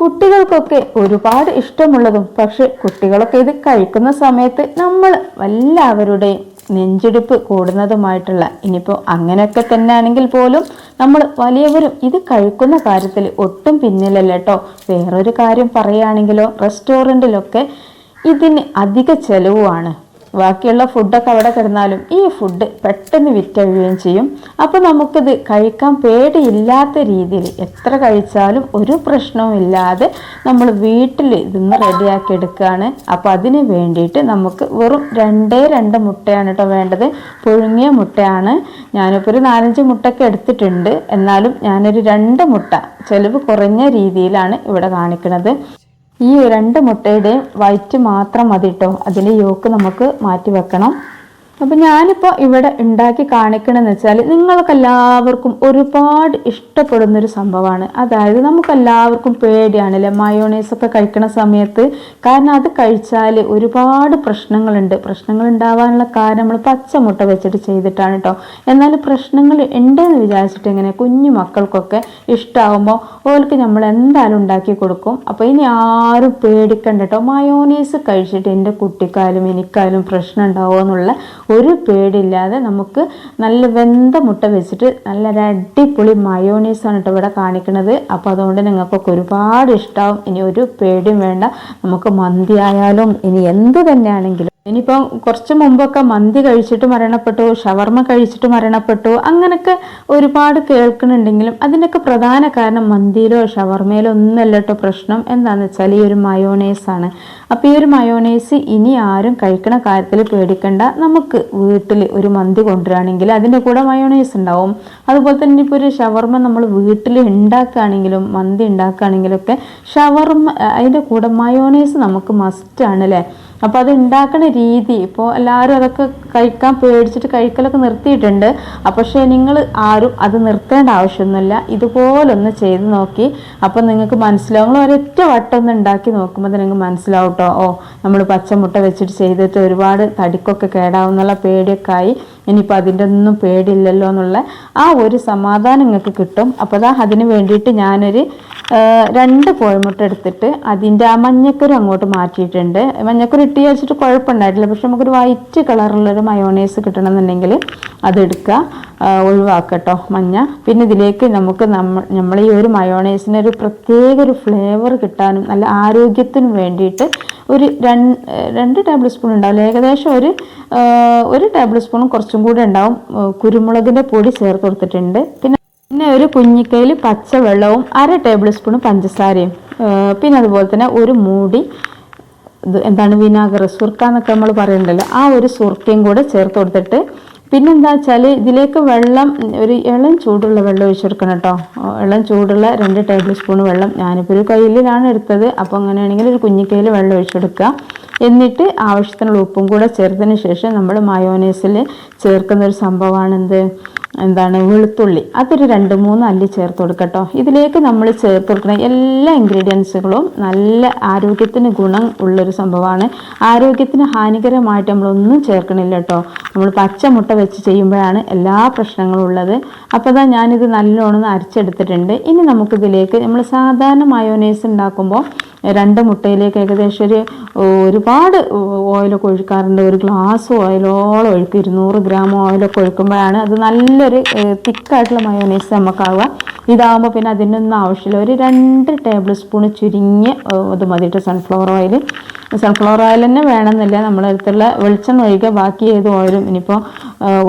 കുട്ടികൾക്കൊക്കെ ഒരുപാട് ഇഷ്ടമുള്ളതും പക്ഷെ കുട്ടികളൊക്കെ ഇത് കഴിക്കുന്ന സമയത്ത് നമ്മൾ എല്ലാവരുടെയും നെഞ്ചിടിപ്പ് കൂടുന്നതുമായിട്ടുള്ള ഇനിയിപ്പോൾ അങ്ങനെയൊക്കെ തന്നെ ആണെങ്കിൽ പോലും നമ്മൾ വലിയവരും ഇത് കഴിക്കുന്ന കാര്യത്തിൽ ഒട്ടും പിന്നിലല്ല കേട്ടോ വേറൊരു കാര്യം പറയുകയാണെങ്കിലോ റെസ്റ്റോറന്റിലൊക്കെ ഇതിന് അധിക ചെലവുമാണ്. ബാക്കിയുള്ള ഫുഡൊക്കെ അവിടെ കിടന്നാലും ഈ ഫുഡ് പെട്ടെന്ന് വിറ്റഴിയുകയും ചെയ്യും. അപ്പോൾ നമുക്കിത് കഴിക്കാൻ പേടിയില്ലാത്ത രീതിയിൽ എത്ര കഴിച്ചാലും ഒരു പ്രശ്നവും ഇല്ലാതെ നമ്മൾ വീട്ടിൽ ഇതൊന്ന് റെഡിയാക്കി എടുക്കുകയാണ്. അപ്പോൾ അതിന് വേണ്ടിയിട്ട് നമുക്ക് വെറും രണ്ടേ രണ്ട് മുട്ടയാണ് കേട്ടോ വേണ്ടത്. പുഴുങ്ങിയ മുട്ടയാണ്. ഞാനിപ്പോൾ ഒരു നാലഞ്ച് മുട്ടയൊക്കെ എടുത്തിട്ടുണ്ട്. എന്നാലും ഞാനൊരു രണ്ട് മുട്ട ചെലവ് കുറഞ്ഞ രീതിയിലാണ് ഇവിടെ കാണിക്കുന്നത് ഈ രണ്ട് മുട്ടയുടെയും വൈറ്റ് മാത്രം മതി അതിന്റെ യോക്ക് നമുക്ക് മാറ്റി വെക്കണം. അപ്പം ഞാനിപ്പോൾ ഇവിടെ ഉണ്ടാക്കി കാണിക്കണമെന്ന് വെച്ചാൽ നിങ്ങൾക്ക് എല്ലാവർക്കും ഒരുപാട് ഇഷ്ടപ്പെടുന്ന ഒരു സംഭവമാണ്. അതായത് നമുക്ക് എല്ലാവർക്കും പേടിയാണല്ലേ? മയോണൈസ് ഒക്കെ കഴിക്കണ സമയത്ത്. കാരണം അത് കഴിച്ചാൽ ഒരുപാട് പ്രശ്നങ്ങളുണ്ട്. പ്രശ്നങ്ങൾ ഉണ്ടാവാനുള്ള കാരണം നമ്മൾ പച്ചമുട്ട വെച്ചിട്ട് ചെയ്തിട്ടാണ് കേട്ടോ എന്നാൽ പ്രശ്നങ്ങൾ ഉണ്ടെന്ന് വിചാരിച്ചിട്ട് ഇങ്ങനെ കുഞ്ഞു മക്കൾക്കൊക്കെ ഇഷ്ടമാകുമ്പോൾ ഓൾക്ക് നമ്മൾ എന്തായാലും ഉണ്ടാക്കി കൊടുക്കും. അപ്പോൾ ഇനി ആരും പേടിക്കണ്ട കേട്ടോ മയോണൈസ് കഴിച്ചിട്ട് എന്റെ കുട്ടിക്കാലും എനിക്കാലും പ്രശ്നം ഉണ്ടാവുമോ എന്നുള്ള ഒരു പേടില്ലാതെ നമുക്ക് നല്ല വെന്ത മുട്ട വെച്ചിട്ട് നല്ല ഒരു അടിപൊളി മയോണീസാണ് കേട്ടോ ഇവിടെ കാണിക്കുന്നത് അപ്പോൾ അതുകൊണ്ട് നിങ്ങൾക്കൊക്കെ ഒരുപാട് ഇഷ്ടമാവും ഇനി ഒരു പേടിയും വേണ്ട. നമുക്ക് മന്തി ആയാലും ഇനി എന്ത് തന്നെയാണെങ്കിലും ഇനിയിപ്പം കുറച്ച് മുമ്പൊക്കെ മന്തി കഴിച്ചിട്ട് മരണപ്പെട്ടു ഷവർമ കഴിച്ചിട്ട് മരണപ്പെട്ടു അങ്ങനൊക്കെ ഒരുപാട് കേൾക്കുന്നുണ്ടെങ്കിലും അതിനൊക്കെ പ്രധാന കാരണം മന്തിയിലോ ഷവർമയിലോ ഒന്നല്ല കേട്ടോ പ്രശ്നം. എന്താണെന്ന് വെച്ചാൽ ഈ ഒരു മയോണൈസ് ആണ്. അപ്പോൾ ഈ ഒരു മയോണൈസ് ഇനി ആരും കഴിക്കണ കാര്യത്തിൽ പേടിക്കണ്ട. നമുക്ക് വീട്ടിൽ ഒരു മന്തി കൊണ്ടുവരികയാണെങ്കിൽ അതിന്റെ കൂടെ മയോണൈസ് ഉണ്ടാവും. അതുപോലെ തന്നെ ഇപ്പോൾ ഒരു ഷവർമ നമ്മൾ വീട്ടിൽ ഉണ്ടാക്കുകയാണെങ്കിലും മന്തി ഉണ്ടാക്കുകയാണെങ്കിലൊക്കെ ഷവർമ അതിന്റെ കൂടെ മയോണൈസ് നമുക്ക് മസ്റ്റാണ് അല്ലേ? അപ്പോൾ അത് ഉണ്ടാക്കുന്ന രീതി ഇപ്പോൾ എല്ലാവരും അതൊക്കെ കഴിക്കാൻ പേടിച്ചിട്ട് കഴിക്കലൊക്കെ നിർത്തിയിട്ടുണ്ട്. അപ്പോൾ പക്ഷേ നിങ്ങൾ ആരും അത് നിർത്തേണ്ട ആവശ്യമൊന്നുമില്ല. ഇതുപോലൊന്ന് ചെയ്ത് നോക്കി. അപ്പോൾ നിങ്ങൾക്ക് മനസ്സിലാവും. നിങ്ങൾ ഒരൊറ്റ വട്ടം ഒന്ന് ഉണ്ടാക്കി നോക്കുമ്പോൾ നിങ്ങൾക്ക് മനസ്സിലാവും കേട്ടോ ഓ നമ്മൾ പച്ചമുട്ട വെച്ചിട്ട് ചെയ്തിട്ട് ഒരുപാട് തടിക്കൊക്കെ കേടാവുന്നുള്ള പേടിയൊക്കെ ആയി. ഇനിയിപ്പോൾ അതിന്റെ ഒന്നും പേടിയില്ലല്ലോ എന്നുള്ള ആ ഒരു സമാധാനം നിങ്ങൾക്ക് കിട്ടും. അപ്പോൾ അതാ അതിന് വേണ്ടിയിട്ട് ഞാനൊരു രണ്ട് കോഴിമുട്ട എടുത്തിട്ട് അതിന്റെ ആ മഞ്ഞക്കുരു അങ്ങോട്ട് മാറ്റിയിട്ടുണ്ട്. മഞ്ഞക്കുരു ഇട്ടി വെച്ചിട്ട് കുഴപ്പമുണ്ടായിട്ടില്ല. പക്ഷെ നമുക്കൊരു വൈറ്റ് കളറുള്ളൊരു മയോണൈസ് കിട്ടണമെന്നുണ്ടെങ്കിൽ അതെടുക്കുക ഒഴിവാക്കട്ടോ മഞ്ഞ. പിന്നെ ഇതിലേക്ക് നമുക്ക് നമ്മൾ നമ്മൾ ഈ ഒരു മയോണൈസിന് ഒരു പ്രത്യേക ഒരു ഫ്ലേവർ കിട്ടാനും നല്ല ആരോഗ്യത്തിനും വേണ്ടിയിട്ട് ഒരു രണ്ട് രണ്ട് ടേബിൾ സ്പൂൺ ഉണ്ടാവില്ല? ഏകദേശം ഒരു ഒരു ടേബിൾ സ്പൂണും കുറച്ചും കൂടെ ഉണ്ടാവും. കുരുമുളകിന്റെ പൊടി ചേർത്ത് കൊടുത്തിട്ടുണ്ട്. പിന്നെ പിന്നെ ഒരു കുഞ്ഞിക്കയിൽ പച്ചവെള്ളവും അര ടേബിൾ സ്പൂൺ പഞ്ചസാരയും പിന്നെ അതുപോലെ തന്നെ ഒരു മൂടി എന്താണ് വിനാഗർ സുർക്ക എന്നൊക്കെ നമ്മൾ പറയുന്നുണ്ടല്ലോ ആ ഒരു സുർക്കയും കൂടെ ചേർത്ത് കൊടുത്തിട്ട് പിന്നെന്താ വെച്ചാൽ ഇതിലേക്ക് വെള്ളം ഒരു ഇളം ചൂടുള്ള വെള്ളം ഒഴിച്ചു കൊടുക്കണം കേട്ടോ ഇളം ചൂടുള്ള രണ്ട് ടേബിൾ സ്പൂൺ വെള്ളം ഞാനിപ്പോൾ ഒരു കയ്യിലാണ് എടുത്തത്. അപ്പോൾ അങ്ങനെയാണെങ്കിൽ ഒരു കുഞ്ഞിക്കയിൽ വെള്ളം ഒഴിച്ചെടുക്കുക. എന്നിട്ട് ആവശ്യത്തിനുള്ള ഉപ്പും കൂടെ ചേർത്തതിന് ശേഷം നമ്മൾ മയോനൈസിൽ ചേർക്കുന്ന ഒരു സംഭവമാണ് എന്ത് എന്താണ് വെളുത്തുള്ളി. അതൊരു രണ്ട് മൂന്ന് അല്ലി ചേർത്ത് കൊടുക്കട്ടോ. ഇതിലേക്ക് നമ്മൾ ചേർത്ത് കൊടുക്കുന്ന എല്ലാ ഇൻഗ്രീഡിയൻസുകളും നല്ല ആരോഗ്യത്തിന് ഗുണം ഉള്ളൊരു സംഭവമാണ്. ആരോഗ്യത്തിന് ഹാനികരമായിട്ട് നമ്മളൊന്നും ചേർക്കണില്ല കേട്ടോ നമ്മൾ പച്ചമുട്ട വെച്ച് ചെയ്യുമ്പോഴാണ് എല്ലാ പ്രശ്നങ്ങളും ഉള്ളത്. അപ്പോൾ അതാ ഞാനിത് നല്ലോണം അരച്ചെടുത്തിട്ടുണ്ട്. ഇനി നമുക്കിതിലേക്ക് നമ്മൾ സാധാരണ മയോനൈസ് ഉണ്ടാക്കുമ്പോൾ രണ്ട് മുട്ടയിലേക്ക് ഏകദേശം ഒരു ഒരുപാട് ഓയിലൊക്കെ ഒഴിക്കാറുണ്ട്. ഒരു ഗ്ലാസ് ഓയിലോളം ഒഴുക്കും. ഇരുന്നൂറ് ഗ്രാം ഓയിലൊക്കെ ഒഴുക്കുമ്പോഴാണ് അത് നല്ലൊരു തിക്കായിട്ടുള്ള മയോനൈസ് നമുക്കാവുക. ഇതാകുമ്പോൾ പിന്നെ അതിനൊന്നും ആവശ്യമില്ല. ഒരു രണ്ട് ടേബിൾ സ്പൂൺ ചുരുങ്ങിയ അത് മതിയിട്ട് സൺഫ്ലവർ ഓയിൽ സൺഫ്ലവർ ഓയിൽ തന്നെ വേണമെന്നില്ല. നമ്മുടെ അടുത്തുള്ള വെളിച്ചെണ്ണ ഒഴിക്കുക ബാക്കി ഏത് ഓയിലും ഇനിയിപ്പോൾ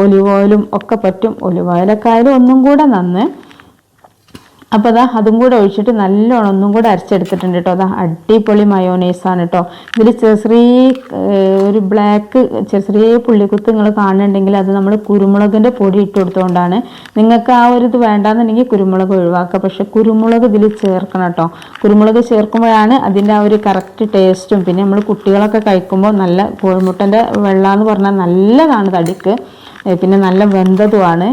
ഒലിവ് ഓയിലും ഒക്കെ പറ്റും. ഒലിവ് ഓയിലൊക്കെ ആയാലും ഒന്നും കൂടെ നന്ന്. അപ്പോൾ അതാ അതും കൂടെ ഒഴിച്ചിട്ട് നല്ലോണം ഒന്നും കൂടെ അരച്ചെടുത്തിട്ടുണ്ട് കേട്ടോ. അതാ അടിപൊളി മയോനൈസാണ് കേട്ടോ. ഇതിൽ ചെറിയ ഒരു ബ്ലാക്ക് ചെറിയ പുള്ളിക്കുത്ത് നിങ്ങൾ കാണുന്നുണ്ടെങ്കിൽ അത് നമ്മൾ കുരുമുളകിന്റെ പൊടി ഇട്ട് കൊടുത്തുകൊണ്ടാണ് നിങ്ങൾക്ക് ആ ഒരു ഇത് വേണ്ടാന്നുണ്ടെങ്കിൽ കുരുമുളക് ഒഴിവാക്കുക. പക്ഷേ കുരുമുളക് ഇതിൽ ചേർക്കണം കേട്ടോ. കുരുമുളക് ചേർക്കുമ്പോഴാണ് അതിന്റെ ആ ഒരു കറക്റ്റ് ടേസ്റ്റും പിന്നെ നമ്മൾ കുട്ടികളൊക്കെ കഴിക്കുമ്പോൾ നല്ല കോഴിമുട്ടന്റെ വെള്ളമെന്ന് പറഞ്ഞാൽ നല്ലതാണ് തടിക്ക്. പിന്നെ നല്ല വെന്തതുമാണ്.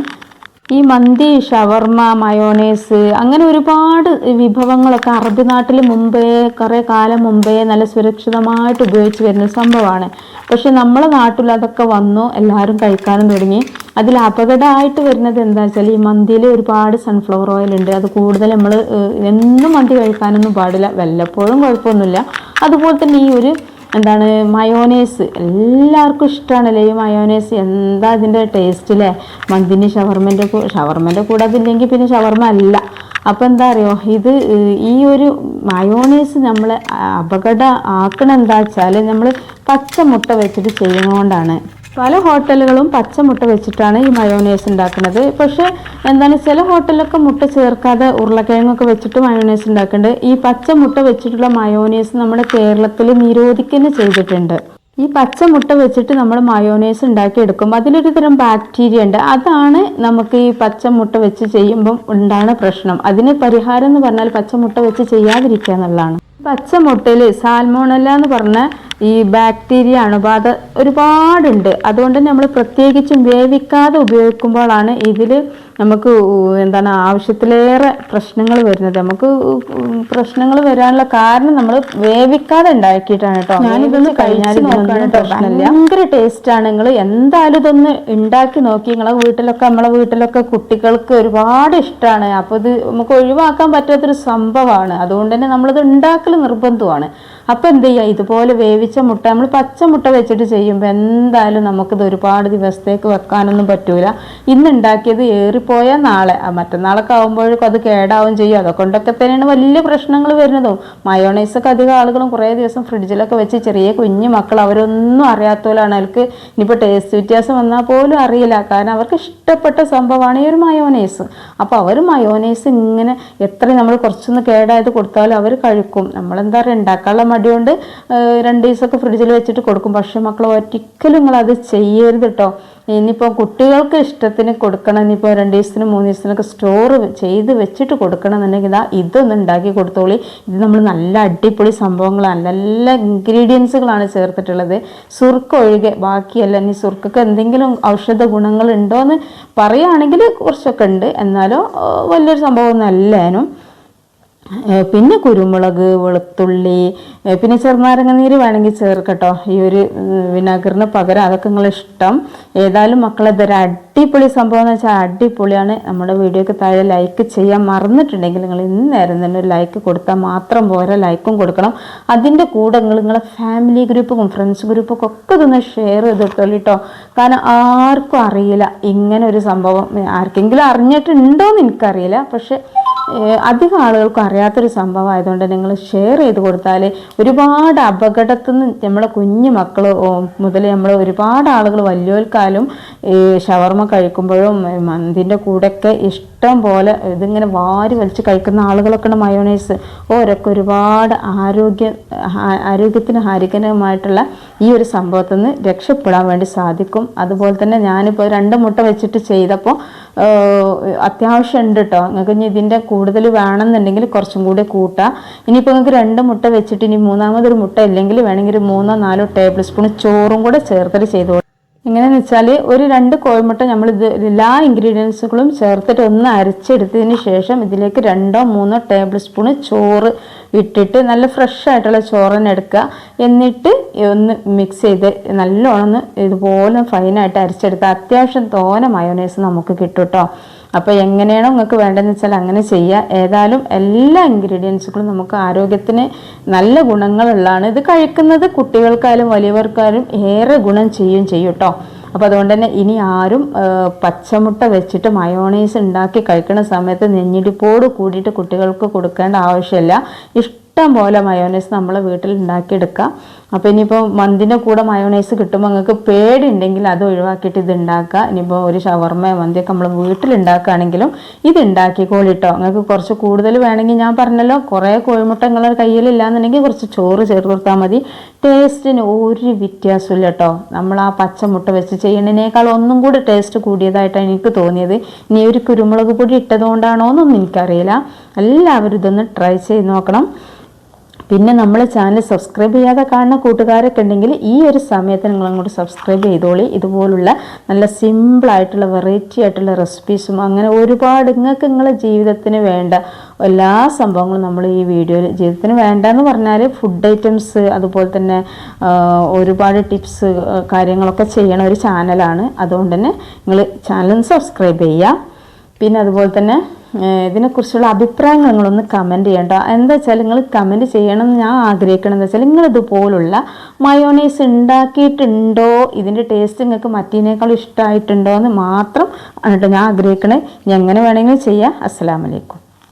ഈ മന്തി ഷവർമ മയോണൈസ് അങ്ങനെ ഒരുപാട് വിഭവങ്ങളൊക്കെ അറബി നാട്ടിൽ മുമ്പേ കുറേ കാലം മുമ്പേ നല്ല സുരക്ഷിതമായിട്ട് ഉപയോഗിച്ച് വരുന്ന സംഭവമാണ്. പക്ഷെ നമ്മളെ നാട്ടിൽ അതൊക്കെ വന്നു എല്ലാവരും കഴിക്കാനും തുടങ്ങി. അതിൽ അപകടമായിട്ട് വരുന്നത് എന്താ വെച്ചാൽ ഈ മന്തിയിൽ ഒരുപാട് സൺഫ്ലവർ ഓയിൽ ഉണ്ട്. അത് കൂടുതൽ നമ്മൾ എന്നും മന്തി കഴിക്കാനൊന്നും പാടില്ല. വല്ലപ്പോഴും കുഴപ്പമൊന്നുമില്ല. അതുപോലെ തന്നെ ഈ ഒരു എന്താണ് മയോനൈസ് എല്ലാവർക്കും ഇഷ്ടമാണല്ലേ ഈ മയോനൈസ് എന്താ അതിന്റെ ടേസ്റ്റ് അല്ലേ മന്തിന് ഷവർമന്റെ ഷവർമന്റെ കൂടെ അതില്ലെങ്കിൽ പിന്നെ ഷവർമ അല്ല. അപ്പോൾ എന്താ അറിയോ? ഇത് ഈ ഒരു മയോണൈസ് നമ്മൾ അപകട ആക്കണം എന്താ വെച്ചാൽ നമ്മൾ പച്ചമുട്ട വെച്ചിട്ട് ചെയ്യുന്നതുകൊണ്ടാണ് പല ഹോട്ടലുകളും പച്ചമുട്ട വെച്ചിട്ടാണ് ഈ മയോണൈസ് ഉണ്ടാക്കുന്നത്. പക്ഷേ എന്താണ് ചില ഹോട്ടലിലൊക്കെ മുട്ട ചേർക്കാതെ ഉരുളക്കിഴങ്ങൊക്കെ വെച്ചിട്ട് മയോണൈസ് ഉണ്ടാക്കുന്നുണ്ട് ഈ പച്ചമുട്ട വെച്ചിട്ടുള്ള മയോണൈസ് നമ്മുടെ കേരളത്തിൽ നിരോധിക്കുന്നു ചെയ്തിട്ടുണ്ട്. ഈ പച്ചമുട്ട വെച്ചിട്ട് നമ്മൾ മയോണൈസ് എടുക്കും അതിലൊരു തരം ബാക്ടീരിയ ഉണ്ട്. അതാണ് നമുക്ക് ഈ പച്ചമുട്ട വെച്ച് ചെയ്യുമ്പം ഉണ്ടാകുന്ന പ്രശ്നം. അതിന് പരിഹാരം എന്ന് പറഞ്ഞാൽ പച്ചമുട്ട വെച്ച് ചെയ്യാതിരിക്കുക എന്നുള്ളതാണ്. പച്ചമുട്ടയിൽ സാൽമോണല്ല എന്ന് പറഞ്ഞ ഈ ബാക്ടീരിയ അണുബാധ ഒരുപാടുണ്ട്. അതുകൊണ്ട് നമ്മൾ പ്രത്യേകിച്ചും വേവിക്കാതെ ഉപയോഗിക്കുമ്പോഴാണ് ഇതിൽ നമുക്ക് എന്താണ് ആവശ്യത്തിലേറെ പ്രശ്നങ്ങൾ വരുന്നത്. നമുക്ക് പ്രശ്നങ്ങൾ വരാനുള്ള കാരണം നമ്മൾ വേവിക്കാതെ ഉണ്ടാക്കിയിട്ടാണ് കേട്ടോ ഞാനിതൊന്ന് കഴിഞ്ഞാൽ പ്രശ്നമില്ല. ഭയങ്കര ടേസ്റ്റ് ആണ് നിങ്ങൾ എന്തായാലും ഇതൊന്ന് ഉണ്ടാക്കി നോക്കി. നിങ്ങളെ വീട്ടിലൊക്കെ നമ്മളെ വീട്ടിലൊക്കെ കുട്ടികൾക്ക് ഒരുപാട് ഇഷ്ടമാണ് അപ്പോൾ ഇത് നമുക്ക് ഒഴിവാക്കാൻ പറ്റാത്തൊരു സംഭവമാണ് അതുകൊണ്ട് തന്നെ നമ്മളിത് ഉണ്ടാക്കൽ നിർബന്ധമാണ് അപ്പോൾ എന്ത് ചെയ്യുക ഇതുപോലെ വേവിച്ച മുട്ട നമ്മൾ പച്ച മുട്ട വെച്ചിട്ട് ചെയ്യുമ്പോൾ എന്തായാലും നമുക്കിത് ഒരുപാട് ദിവസത്തേക്ക് വെക്കാനൊന്നും പറ്റൂല. ഇന്ന് ഉണ്ടാക്കിയത് ഏറിപ്പോയാൽ നാളെ. മറ്റന്നാളൊക്കെ ആകുമ്പോഴേക്കും അത് കേടാവും ചെയ്യും. അതൊക്കെ തന്നെയാണ് വലിയ പ്രശ്നങ്ങൾ വരുന്നതും. മയോണൈസൊക്കെ അധികം ആളുകളും കുറേ ദിവസം ഫ്രിഡ്ജിലൊക്കെ വെച്ച് ചെറിയ കുഞ്ഞു മക്കൾ അവരൊന്നും അറിയാത്ത പോലാണ് അവർക്ക് ഇനിയിപ്പോൾ ടേസ്റ്റ് വ്യത്യാസം വന്നാൽ പോലും അറിയില്ല. കാരണം അവർക്ക് ഇഷ്ടപ്പെട്ട സംഭവമാണ് ഈ ഒരു മയോണൈസ് അപ്പോൾ അവർ മയോണൈസ് ഇങ്ങനെ എത്ര നമ്മൾ കുറച്ചൊന്ന് കേടായത് കൊടുത്താലും അവർ കഴിക്കും. നമ്മളെന്താ പറയുക ഉണ്ടാക്കാനുള്ള മടി കൊണ്ട് ഏഹ്, രണ്ട് ദിവസമൊക്കെ ഫ്രിഡ്ജിൽ വെച്ചിട്ട് കൊടുക്കും. പക്ഷേ മക്കൾ ഒരിക്കലും അത് ചെയ്യരുത് കേട്ടോ ഇനിയിപ്പോൾ കുട്ടികൾക്ക് ഇഷ്ടത്തിന് കൊടുക്കണം. ഇനിയിപ്പോൾ രണ്ട് ദിവസത്തിന് മൂന്ന് ദിവസത്തിനൊക്കെ സ്റ്റോർ ചെയ്ത് വെച്ചിട്ട് കൊടുക്കണം എന്നുണ്ടെങ്കിൽ ഇതാ ഇതൊന്ന് ഉണ്ടാക്കി കൊടുത്തോളി. ഇത് നമ്മൾ നല്ല അടിപൊളി സംഭവങ്ങളാണ്. നല്ല ഇൻഗ്രീഡിയൻസുകളാണ് ചേർത്തിട്ടുള്ളത്. സുർക്ക ഒഴികെ ബാക്കിയല്ല ഇനി സുർക്കൊക്കെ എന്തെങ്കിലും ഔഷധ ഗുണങ്ങൾ ഉണ്ടോ എന്ന് പറയുകയാണെങ്കിൽ കുറച്ചൊക്കെ ഉണ്ട്. എന്നാലോ വലിയൊരു സംഭവമൊന്നും അല്ലേനും പിന്നെ കുരുമുളക് വെളുത്തുള്ളി പിന്നെ ചെറുനാരങ്ങ നീര് വേണമെങ്കിൽ ചേർക്കട്ടോ. ഈ ഒരു വിനാഗിറിന് പകരം അതൊക്കെ നിങ്ങൾ ഇഷ്ടം ഏതായാലും മക്കളെ ഇതൊരു അടിപൊളി സംഭവം എന്ന് വെച്ചാൽ അടിപൊളിയാണ്. നമ്മുടെ വീഡിയോക്ക് താഴെ ലൈക്ക് ചെയ്യാൻ മറന്നിട്ടുണ്ടെങ്കിൽ നിങ്ങൾ ഇന്ന് നേരം തന്നെ ഒരു ലൈക്ക് കൊടുത്താൽ മാത്രം പോരാ ലൈക്കും കൊടുക്കണം. അതിന്റെ കൂടെ നിങ്ങൾ നിങ്ങളെ ഫാമിലി ഗ്രൂപ്പും ഫ്രണ്ട്സ് ഗ്രൂപ്പൊക്കെ ഒക്കെ ഇതൊന്ന് ഷെയർ ചെയ്തിട്ടുള്ളൂ കേട്ടോ കാരണം ആർക്കും അറിയില്ല ഇങ്ങനെ ഒരു സംഭവം. ആർക്കെങ്കിലും അറിഞ്ഞിട്ടുണ്ടോ എന്ന് എനിക്കറിയില്ല. പക്ഷേ അധികം ആളുകൾക്കും അറിയാത്തൊരു സംഭവം ആയതുകൊണ്ട് നിങ്ങൾ ഷെയർ ചെയ്ത് കൊടുത്താൽ ഒരുപാട് അപകടത്തിൽ നിന്ന് നമ്മളെ കുഞ്ഞു മക്കൾ മുതൽ നമ്മൾ ഒരുപാട് ആളുകൾ വലിയവർക്കാലും ഈ ഷവർമ കഴിക്കുമ്പോഴും മന്തിന്റെ കൂടെയൊക്കെ ഇഷ്ടം പോലെ ഇതിങ്ങനെ വാരി വലിച്ച് കഴിക്കുന്ന ആളുകളൊക്കെ ഉണ്ട് മയോണൈസ് ഓരൊക്കെ ഒരുപാട് ആരോഗ്യ ആരോഗ്യത്തിന് ഹാനികരമായിട്ടുള്ള ഈ ഒരു സംഭവത്തിൽ നിന്ന് രക്ഷപ്പെടാൻ വേണ്ടി സാധിക്കും. അതുപോലെ തന്നെ ഞാനിപ്പോൾ രണ്ട് മുട്ട വെച്ചിട്ട് ചെയ്തപ്പോൾ ഏഹ് അത്യാവശ്യം ഉണ്ട് കേട്ടോ നിങ്ങൾക്ക് ഇനി ഇതിന്റെ കൂടുതൽ വേണമെന്നുണ്ടെങ്കിൽ കുറച്ചും കൂടി കൂട്ടാം. ഇനിയിപ്പോൾ നിങ്ങൾക്ക് രണ്ട് മുട്ട വെച്ചിട്ട് ഇനി മൂന്നാമതൊരു മുട്ട ഇല്ലെങ്കിൽ വേണമെങ്കിൽ ഒരു മൂന്നോ നാലോ ടേബിൾ സ്പൂൺ ചോറും കൂടെ ചേർത്തിട്ട് ചെയ്തോളൂ എങ്ങനെയാന്ന് വെച്ചാൽ ഒരു രണ്ട് കോഴിമുട്ട നമ്മൾ ഇത് എല്ലാ ഇൻഗ്രീഡിയൻസുകളും ചേർത്തിട്ട് ഒന്ന് അരച്ചെടുത്തതിന് ശേഷം ഇതിലേക്ക് രണ്ടോ മൂന്നോ ടേബിൾ സ്പൂൺ ചോറ് ഇട്ടിട്ട് നല്ല ഫ്രഷ് ആയിട്ടുള്ള ചോറ് തന്നെ എടുക്കുക. എന്നിട്ട് ഒന്ന് മിക്സ് ചെയ്ത് നല്ലോണം ഇതുപോലെ ഫൈനായിട്ട് അരച്ചെടുത്താൽ അത്യാവശ്യം തോന മയോണൈസ് നമുക്ക് കിട്ടും കേട്ടോ അപ്പോൾ എങ്ങനെയാണോ നിങ്ങൾക്ക് വേണ്ടതെന്ന് വെച്ചാൽ അങ്ങനെ ചെയ്യുക ഏതായാലും എല്ലാ ഇൻഗ്രീഡിയൻസുകളും നമുക്ക് ആരോഗ്യത്തിന് നല്ല ഗുണങ്ങളുള്ളതാണ് ഇത് കഴിക്കുന്നത് കുട്ടികൾക്കായാലും വലിയവർക്കായാലും ഏറെ ഗുണം ചെയ്യും ചെയ്യും കേട്ടോ അപ്പോൾ അതുകൊണ്ട് തന്നെ ഇനി ആരും പച്ചമുട്ട വെച്ചിട്ട് മയോണൈസ് ഉണ്ടാക്കി കഴിക്കുന്ന സമയത്ത് നെഞ്ഞിടിപ്പോട് കൂടിയിട്ട് കുട്ടികൾക്ക് കൊടുക്കേണ്ട ആവശ്യമില്ല. ഇഷ്ടം പോലെ മയോണൈസ് നമ്മൾ വീട്ടിൽ ഉണ്ടാക്കിയെടുക്കാം. അപ്പോൾ ഇനിയിപ്പോൾ മന്തിന്റെ കൂടെ മയോണൈസ് കിട്ടുമ്പോൾ നിങ്ങൾക്ക് പേടിയുണ്ടെങ്കിൽ അത് ഒഴിവാക്കിയിട്ട് ഇത് ഉണ്ടാക്കുക ഇനിയിപ്പോൾ ഒരു ഷവർമയോ മന്തിയൊക്കെ നമ്മൾ വീട്ടിൽ ഉണ്ടാക്കുകയാണെങ്കിലും ഇത് ഉണ്ടാക്കിക്കോളിട്ടോ നിങ്ങൾക്ക് കുറച്ച് കൂടുതൽ വേണമെങ്കിൽ ഞാൻ പറഞ്ഞല്ലോ കുറേ കോഴിമുട്ട നിങ്ങളുടെ കയ്യിലില്ലാന്നുണ്ടെങ്കിൽ കുറച്ച് ചോറ് ചേർത്ത് കൊടുത്താൽ മതി. ടേസ്റ്റിന് ഒരു വ്യത്യാസമില്ല കേട്ടോ നമ്മൾ ആ പച്ചമുട്ട വെച്ച് ചെയ്യുന്നതിനേക്കാൾ ഒന്നും കൂടി ടേസ്റ്റ് കൂടിയതായിട്ടാണ് എനിക്ക് തോന്നിയത്. ഇനി ഒരു കുരുമുളക് പൊടി ഇട്ടതുകൊണ്ടാണോ എന്നൊന്നും എനിക്കറിയില്ല. എല്ലാവരും ഇതൊന്ന് ട്രൈ ചെയ്ത് നോക്കണം. പിന്നെ നമ്മൾ ചാനൽ സബ്സ്ക്രൈബ് ചെയ്യാതെ കാണുന്ന കൂട്ടുകാരൊക്കെ ഉണ്ടെങ്കിൽ ഈ ഒരു സമയത്ത് നിങ്ങൾ അങ്ങോട്ട് സബ്സ്ക്രൈബ് ചെയ്തോളി. ഇതുപോലുള്ള നല്ല സിമ്പിളായിട്ടുള്ള വെറൈറ്റി ആയിട്ടുള്ള റെസിപ്പീസും അങ്ങനെ ഒരുപാട് നിങ്ങൾക്ക് നിങ്ങളുടെ ജീവിതത്തിന് വേണ്ട എല്ലാ സംഭവങ്ങളും നമ്മൾ ഈ വീഡിയോയിൽ ജീവിതത്തിന് വേണ്ടെന്ന് പറഞ്ഞാൽ ഫുഡ് ഐറ്റംസ് അതുപോലെ തന്നെ ഒരുപാട് ടിപ്സ് കാര്യങ്ങളൊക്കെ ചെയ്യണ ഒരു ചാനലാണ് അതുകൊണ്ട് തന്നെ നിങ്ങൾ ചാനൽ സബ്സ്ക്രൈബ് ചെയ്യുക പിന്നെ അതുപോലെ തന്നെ ഇതിനെക്കുറിച്ചുള്ള അഭിപ്രായങ്ങൾ നിങ്ങളൊന്ന് കമന്റ് ചെയ്യണ്ട. എന്താ വെച്ചാൽ നിങ്ങൾ കമന്റ് ചെയ്യണം എന്ന് ഞാൻ ആഗ്രഹിക്കണം എന്താ വെച്ചാൽ നിങ്ങളിതുപോലുള്ള മയോണൈസ് ഉണ്ടാക്കിയിട്ടുണ്ടോ ഇതിന്റെ ടേസ്റ്റ് നിങ്ങൾക്ക് മറ്റേനേക്കാൾ ഇഷ്ടമായിട്ടുണ്ടോ എന്ന് മാത്രം ആണ് ഞാൻ ആഗ്രഹിക്കണേ. ഞാൻ എങ്ങനെ വേണമെങ്കിലും ചെയ്യാം. അസ്സലാമലൈക്കും